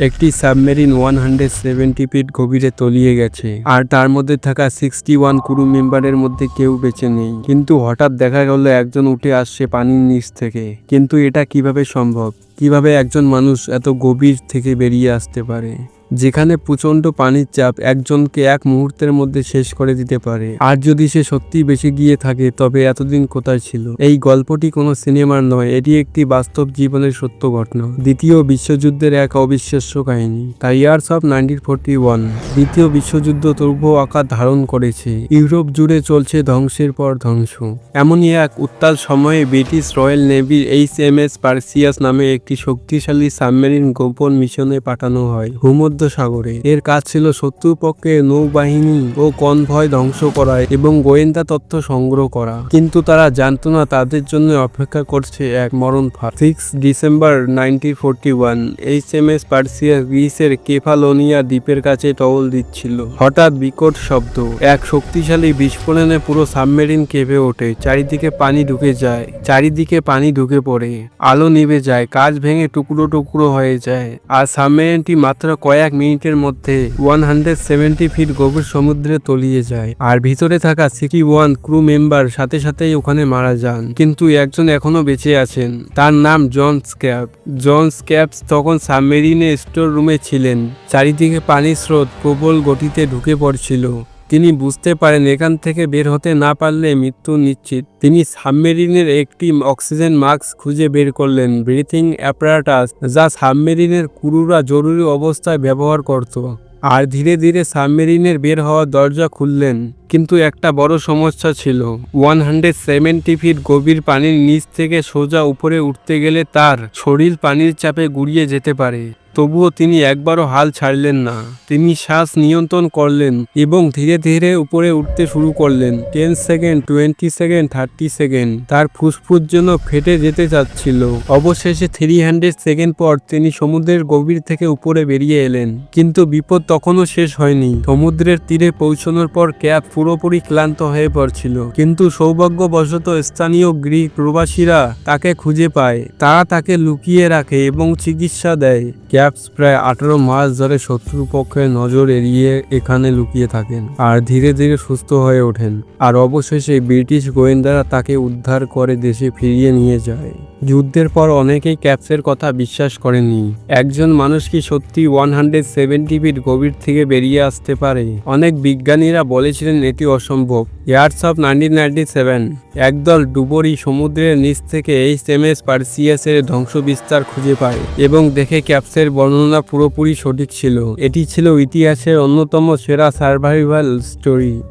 একটি submarine one hundred seventy feet গভীরে তলিয়ে গেছে। আর তার মধ্যে থাকা সিক্সটি ওয়ান ক্রু মেম্বারের মধ্যে কেউ বেঁচে নেই। কিন্তু হঠাৎ দেখা গেল একজন উঠে আসছে পানির নিচ থেকে। কিন্তু এটা কীভাবে সম্ভব? কীভাবে একজন মানুষ এত গভীর থেকে বেরিয়ে আসতে পারে? যেখানে প্রচণ্ড পানির চাপ একজনকে এক মুহূর্তের মধ্যে শেষ করে দিতে পারে। আর যদি সে সত্যি বেশি গিয়ে থাকে, তবে এতদিন কোথায় ছিল? এই গল্পটি কোনো সিনেমার নয়, এটি একটি বাস্তব জীবনের সত্য ঘটনা। দ্বিতীয় বিশ্বযুদ্ধের এক অবিশ্বাস্য কাহিনী। The years of nineteen forty one. দ্বিতীয় বিশ্বযুদ্ধ তুর্ভ আকার ধারণ করেছে। ইউরোপ জুড়ে চলছে ধ্বংসের পর ধ্বংস। এমনই এক উত্তাল সময়ে ব্রিটিশ রয়্যাল নেভির এইচ এম এস পার্সিয়াস নামে একটি শক্তিশালী সাবমেরিন গোপন মিশনে পাঠানো হয়। ভূমধ্য সাগরে এর কাজ ছিল শত্রুপক্ষের নৌবাহিনী ও কনভয় ধ্বংস করা এবং গোয়েন্দা তথ্য সংগ্রহ করা। কিন্তু তারা জানতো না তাদের জন্য অপেক্ষা করছে এক মরণ ফাঁদ। Six December nineteen H Perseus গ্রিসের কেফালোনিয়া দ্বীপের কাছে টহল দিচ্ছিল। হঠাৎ বিকট শব্দ। এক শক্তিশালী বিস্ফোরণে পুরো সাবমেরিন কেঁপে ওঠে। চারিদিকে পানি ঢুকে যায়। চারিদিকে পানি ঢুকে পড়ে। আলো নিভে যায়। কাজ ভেঙে টুকরো টুকরো হয়ে যায়। আর সাবমেরিনটি মাত্র কয়েক মিনিটের মধ্যে ওয়ান হান্ড্রেড সেভেন্টি ফিট গভীর সমুদ্রে তলিয়ে যায়। আর ভিতরে থাকা সিকি ওয়ান ক্রু মেম্বার সাথে সাথেই ওখানে মারা যান। কিন্তু একজন এখনও বেঁচে আছেন। তার নাম জন স্ক্যাপ জন স্ক্যাপস তখন সাবমেরিনে স্টোর রুমে ছিলেন। চারিদিকে পানির স্রোত প্রবল গতিতে ঢুকে পড়ছিল। তিনি বুঝতে পারেন এখান থেকে বের হতে না পারলে মৃত্যু নিশ্চিত। তিনি সাবমেরিনের একটি অক্সিজেন মাস্ক খুঁজে বের করলেন। ব্রিথিং অ্যাপারাটাস যা সাবমেরিনের কুরুরা জরুরি অবস্থায় ব্যবহার করত। আর ধীরে ধীরে সাবমেরিনের বের হওয়ার দরজা খুললেন। কিন্তু একটা বড় সমস্যা ছিল। ওয়ান হান্ড্রেড সেভেন্টি ফিট গভীর পানির নিচ থেকে সোজা উপরে উঠতে গেলে তার শরীর পানির চাপে গুড়িয়ে যেতে পারে। তবুও তিনি একবারও হাল ছাড়লেন না। তিনি শ্বাস নিয়ন্ত্রণ করলেন এবং ধীরে ধীরে উপরে উঠতে শুরু করলেন। Ten second, twenty second, thirty second তার ফুসফুস যেন ফেটে যেতে চাচ্ছিল। অবশেষে থ্রি হান্ড্রেড সেকেন্ড পর তিনি সমুদ্রের গভীর থেকে উপরে বেরিয়ে এলেন। কিন্তু বিপদ তখনও শেষ হয়নি। সমুদ্রের তীরে পৌঁছানোর পর ক্যাব পুরোপুরি ক্লান্ত হয়ে পড়ছিল। কিন্তু সৌভাগ্যবশত স্থানীয় গ্রিক প্রবাসীরা তাকে খুঁজে পায়। তারা তাকে লুকিয়ে রাখে এবং চিকিৎসা দেয়। ক্যাপস প্রায় আঠারো মাস ধরে শত্রুপক্ষের নজর এড়িয়ে এখানে লুকিয়ে থাকেন আর ধীরে ধীরে সুস্থ হয়ে ওঠেন। আর অবশেষে ব্রিটিশ গোয়েন্দারা তাকে উদ্ধার করে দেশে ফিরিয়ে নিয়ে যায়। যুদ্ধের পর অনেকেই ক্যাপসের কথা বিশ্বাস করেনি একজন মানুষ কি সত্যি ওয়ান হান্ড্রেড সেভেন্টি ফিট গভীর থেকে বেরিয়ে আসতে পারে? অনেক বিজ্ঞানীরা বলেছিলেন এটি অসম্ভব। Years of nineteen ninety seven একদল ডুবরি সমুদ্রের নিচ থেকে এইচ এম এস পার্সিয়াসের ধ্বংস বিস্তার খুঁজে পায় এবং দেখে ক্যাপসের বর্ণনা পুরোপুরি সঠিক ছিল। এটি ছিল ইতিহাসের অন্যতম সেরা সার্ভাইভাল স্টোরি